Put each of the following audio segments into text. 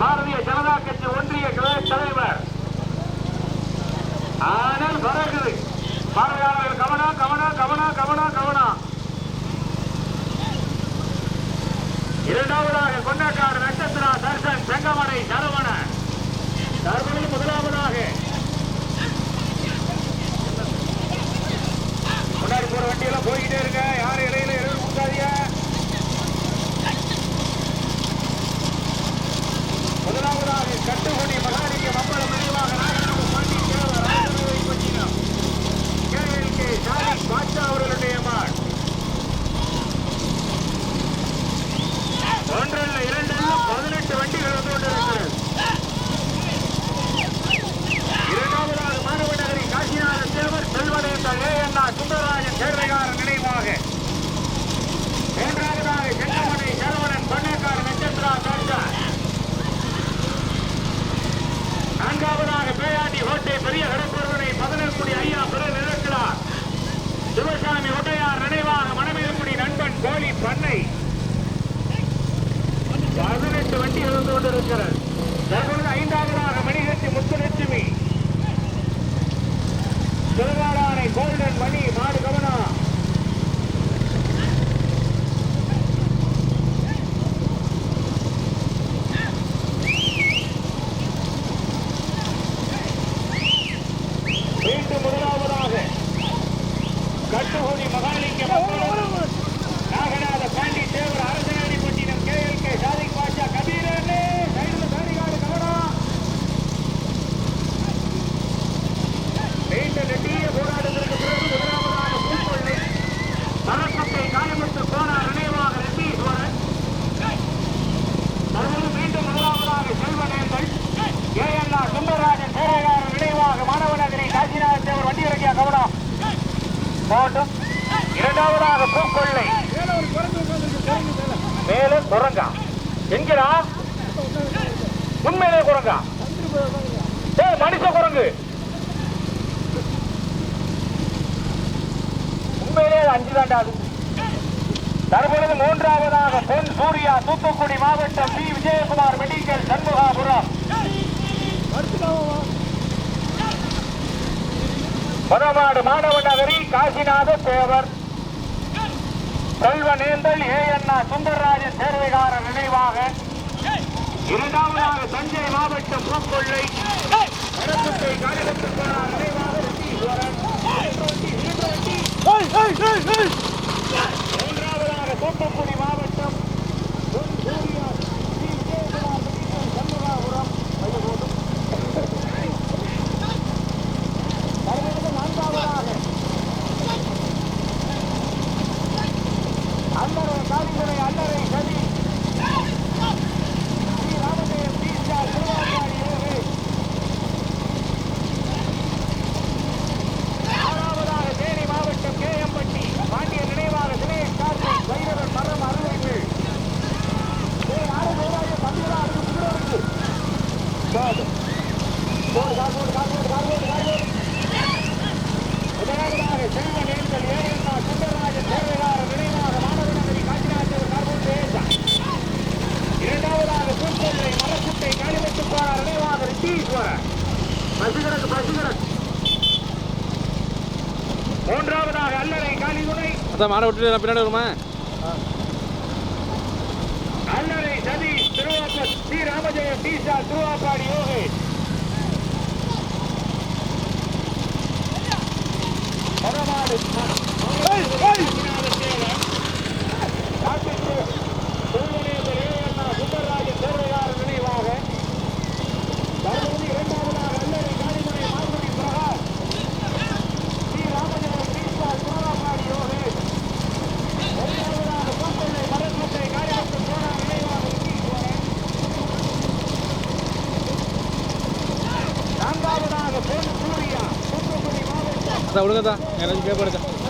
பாரதிய ஜனதா கட்சி ஒன்றிய கிளை தலைவர். ஆனால் வரகுது பார்வையாளர்கள் கவனம் கவனா கவனா கவனம் கவனம் இரண்டாவதாக கொண்டாட்டாடு நட்சத்திரா தர்சன் செங்கமடை சரவண. தர்மனில் முதலாவதாக. முன்னாடி போற வண்டியெல்லாம் போய் இருங்க யாரும் இடையில எழுதி கொடுக்காதீங்க முதலாவதாக கட்டுக்குடி மகாலிங்க மம்பளம் நினைவாக நாகராஜ பாண்டி தேவர் ராஜரவை பட்டினம் கேஎல்கே சாரி பாட்சா அவர்களுடைய மாட் ஒன்றல்ல இரண்டல்ல பதினெட்டு வண்டிகள் வந்து கொண்டிருக்கிறது இரண்டாவதாக மாணவ நகரி காசிநாத தேவர் செல்வனேந்தல் ஏஎன்ஆ சுந்தரராஜன் சேர்வைகாரன் நினைவாக மூன்றாவதாக செங்கமணி சரவணன் பண்ணக்காடு நட்சத்திரா தர்ஷன் நான்காவதாக பேயாண்டி கோட்டை பெரிய கடற்பொருளனை பதினெட்டுடி ஐயா பிற நிறுத்தினார் சிவசாமி ஒட்டையார் நினைவாக மணமேல்குடி நண்பன் கோழி பண்ணை பதினெட்டு வண்டி இருந்து கொண்டிருக்கிறது தற்பொழுது ஐந்தாவதாக முத்துலட்சுமி. திருவாடானை கோல்டன் மணி மாடு கவனம் மீண்டும் முதலாவதாக கட்டுகோடி மகாலிங்க அப்பளம், ஒரு வண்டி இறக்கிய கவனம் போட்டும். இரண்டாவதாக பூக்கொள்ளை. மேலும் குரங்கா. என்கிறா உண்மையிலே குரங்கா. ஏ மனுஷ குரங்கு. உண்மையிலே அஞ்சு தாண்டா அது. தற்பொழுது மூன்றாவதாக பொன் சூர்யா தூத்துக்குடி மாவட்டம் பி. விஜயகுமார் மெடிக்கல் சண்முகாபுரம். பதமாடு மாணவ நகரி காசிநாத தேவர் செல்வனேந்தல் ஏஎன்ஆ சுந்தரராஜன் சேர்வைகாரர் நினைவாக. இரண்டாவதாக தஞ்சை மாவட்டம் பூக்கொள்ளை வடக்குட்டை காளிமுத்துப்பார் நினைவாக ரிஷீஸ்வரன். மூன்றாவதாக தூத்துக்குடி மாவட்டம் பொன் சூர்யா பி விஜயகுமார் மெடிக்கல் சண்முகாபுரம் தற்பொழுது நான்காவதாக அல்லறை காலிமுறை அல்லறை சதி ஸ்ரீ ராமஜெயம் டி ஸ்டார் திருவாரூர் யோகி ஆறாவதாக தேனி மாவட்டம் கேஎம்பட்டி பாண்டிய நினைவாக தினேஷ் கார்த்திக் வைரவன் மரம் அருள்கள் முதலாவதாக செல்வன் ஏந்தல் ஏஎன்ஆ சுந்தரராஜன் சேர்வையாளர் நினைவாக மாணவநகரி காஞ்சிநாதர் கார்பன் தேசா இரண்டாவதாக பூக்கொள்ளை மலக்குட்டை காளிமுத்துப்பார் நினைவாக ரிஷீஸ்வரர் பசுகிறக்கு பசுகிறக்கு மூன்றாவதாக அல்லறை காளிதுணை அதான் மாடை விட்டுட்டு நான் பின்னாடி வருமா அல்லறை சதி திருவாப்ப ஸ்ரீ ராமஜெயம் டீசா திருவாப்பாடி யோகி பரமாடு சுந்தரராஜன் சேர்வையாளர் நினைவாக தருமபுரி இரண்டாவதாக அல்லறை காளிமனை மார்படி பிரகாஷ் ஸ்ரீ ராமஜெயம் டீசா திருவாப்பாடி யோகி மூன்றாவதாக பூக்கொள்ளை மரக்குட்டை காளிமுத்து போனார் நினைவாக ரிஷீஸ்வரன். நான்காவதாக பொன் சூர்யா தூத்துக்குடி மாவட்டம் அதான் விடுங்கதா எனக்கு பேப்பர்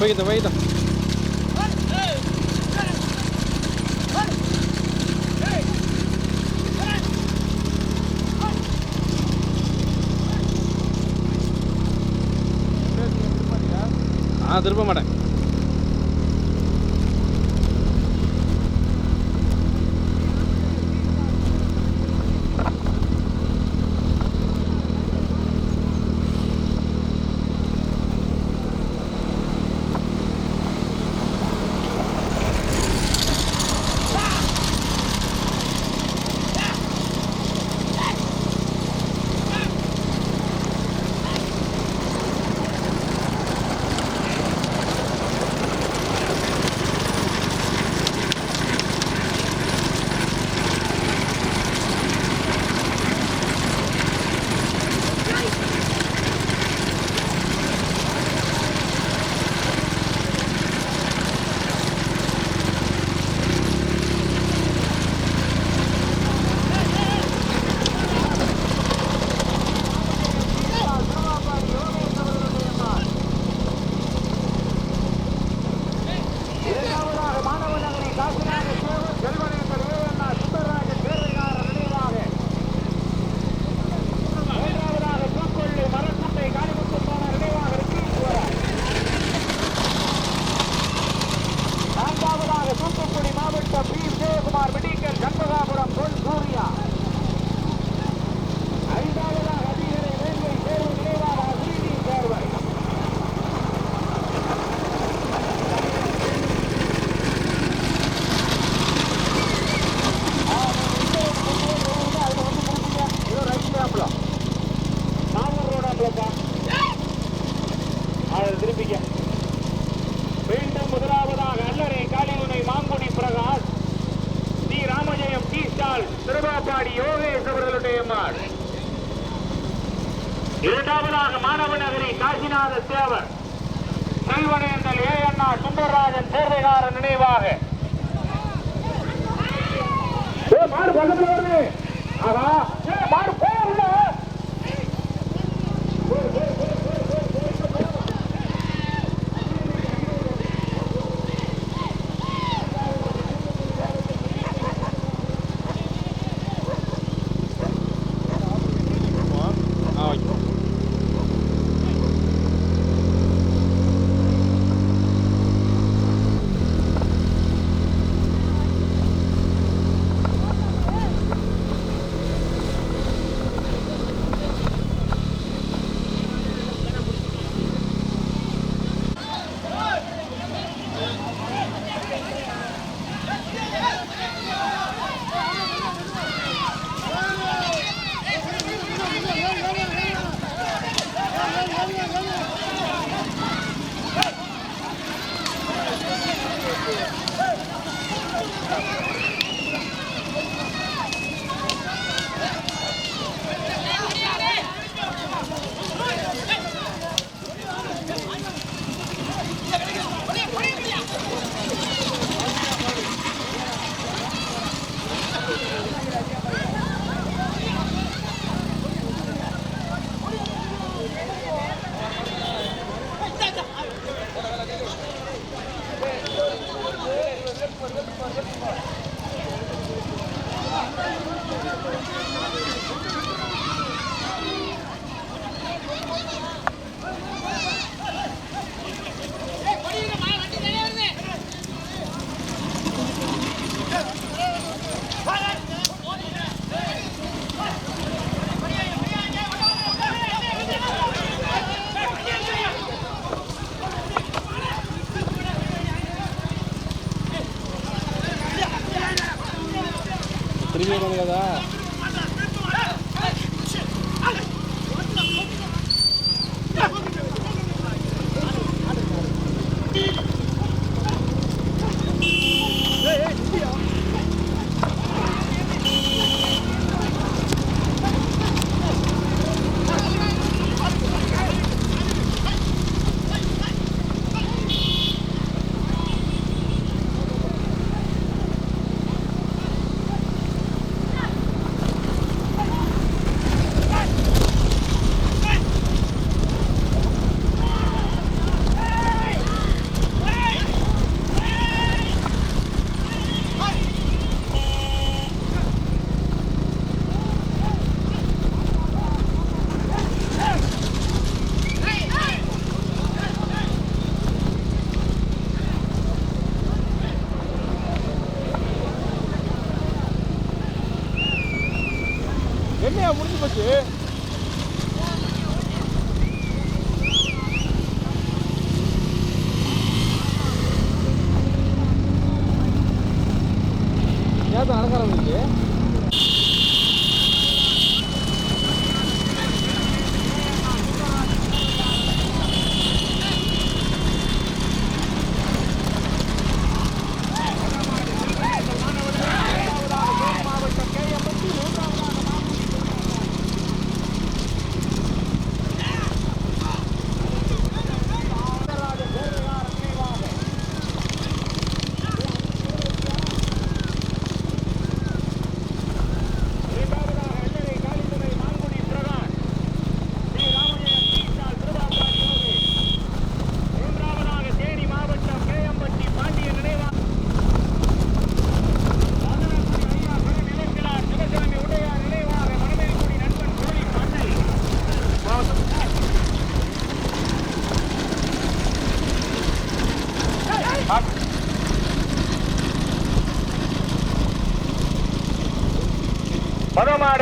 Вийде, вийде. நான் திரும்ப மாட்டேன் செல்வனேந்தல் ஏ அண்ணா சுந்தரராஜன் சேர்வைகாரன் நினைவாக. மாடு பக்கத்தில் வருது.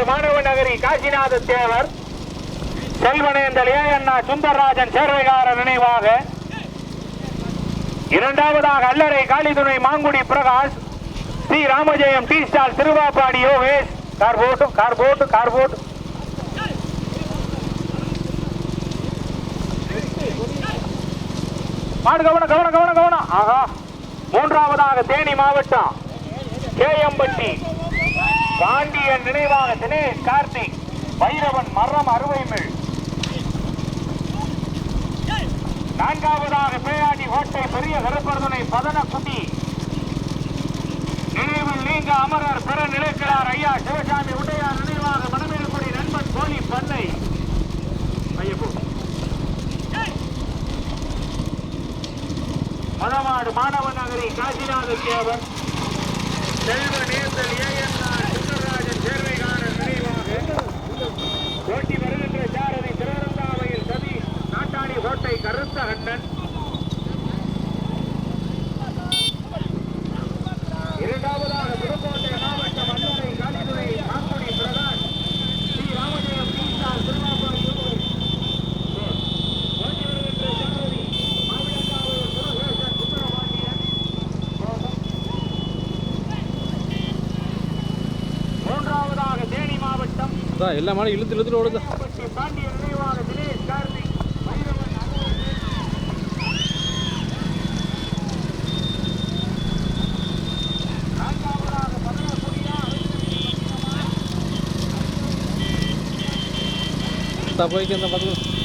மாணவ நகரி காசிநாத தேவர் செல்வனேந்தல் ஏ அண்ணா சுந்தரராஜன் சேர்வைகாரர் நினைவாக இரண்டாவதாக அல்லறை Kalithunai Mangudi Prakash C Ramajayam T stall Thiruvappadi Yogesh. Car போட்டு கார் போட்டு கார் போட்டு மாடு கவனம் கவனம் கவனம் கவனம். ஆஹா. மூன்றாவதாக தேனி மாவட்டம் கேஎம்பட்டி. காண்டியன் நினைவாக தினேஷ் கார்த்திக். பைரவன் மரம் அறுவைமிழ் நான்காவதாக பேயாடி கோட்டை பெரிய கருப்பர்துணை பதனக்குட்டி நினைவில் நீங்க அமரர் பிற நிலைக்கிறார் ஐயா சிவசாமி உடையார் நினைவாக மணமேல்குடி நண்பன் கோலி பண்ணை. ஐயப்போ. மதமாடு மாணவ நகரி காசிநாத தேவன் செல்வ நேர்தல் ஏஎன் சுந்தரராஜன் சேர்வைகாரர் நினைவாக ஓட்டி வருகின்ற சாரதி திருவரந்தாவையில் சதீஷ் நாட்டாணி கோட்டை கருத்த அண்ணன் இரண்டாவதாக புதுக்கோட்டை மாவட்டம் அல்லறை காலிதுறை மாங்குடி பிரதான் ஸ்ரீ ராமஜெயம் தீசார் திருமாப்பாடி ஓட்டி வருகின்ற மூன்றாவதாக தேனி மாவட்டம். அதான் எல்லா மாடும் இழுத்து இழுத்து ஓடுதா tá bom aí que. Tá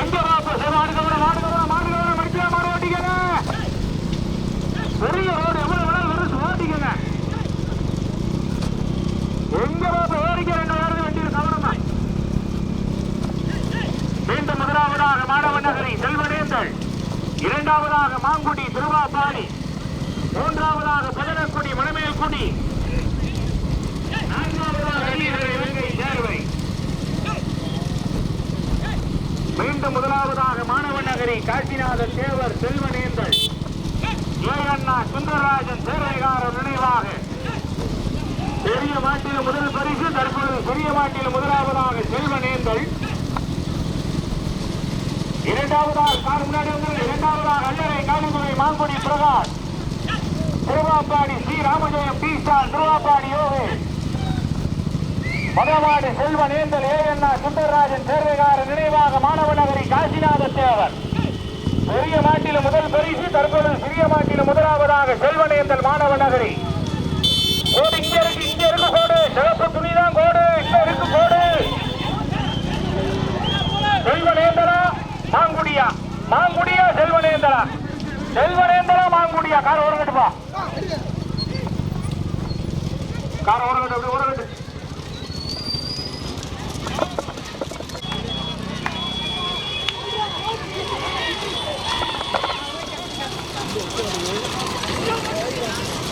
எங்க வாப்பா சார் மாடு கவனம் மாடு பெரிய ரோடு எவ்வளவு வேணாலும் வருஷம் எங்க வாப்பா ஏறிக்க ரெண்டு வேறு வண்டியில் கவனமா. மீண்டும் முதலாவதாக மாணவன் நகரி செல்வனேந்தல். இரண்டாவதாக மாங்குடி திருவாபாடி மூன்றாவதாக பதனக்குடி மணமேல்குடி. மீண்டும் முதலாவதாக மாணவ நகரி காசிநாத தேவர் செல்வனேந்தல் ஏ அண்ணா சுந்தரராஜன் சேவைகாரர் நினைவாக. பெரிய மாட்டில் முதல் பரிசு தற்பொழுது பெரிய மாட்டில் முதலாவதாக செல்வனேந்தல் இரண்டாவதாக கார் முன்னாடி வந்து இரண்டாவதாக அல்லறை காலிமுறை Mangudi Prakash. Thiruvappadi Sri Ramajayam P star Thiruvappadi Yogesh. மதவாடி Selvan ஏந்தல் ஏஎன்னா சுந்தரராஜன் சேர்வைகார நினைவாக மாணவ நகரி காசிநாத தேவர் பெரிய மாட்டில முதல் பரிசு தற்போது சிறிய மாட்டில முதலாவதாக செல்வனேந்தல் மாணவ நகரி கோடு இங்க இருக்கு இங்க இருக்கு கோடு சிறப்பு துணிதான் கோடு இங்க இருக்கு கோடு செல்வனேந்தரா மாங்குடியா? மாங்குடியா செல்வனேந்தரா செல்வனேந்தரா மாங்குடியா? கார் ஓரங்கட்டுப்பா கார் ஓரங்கட்டு அப்படி ஓரங்கட்டு. 做做旅游，可以的。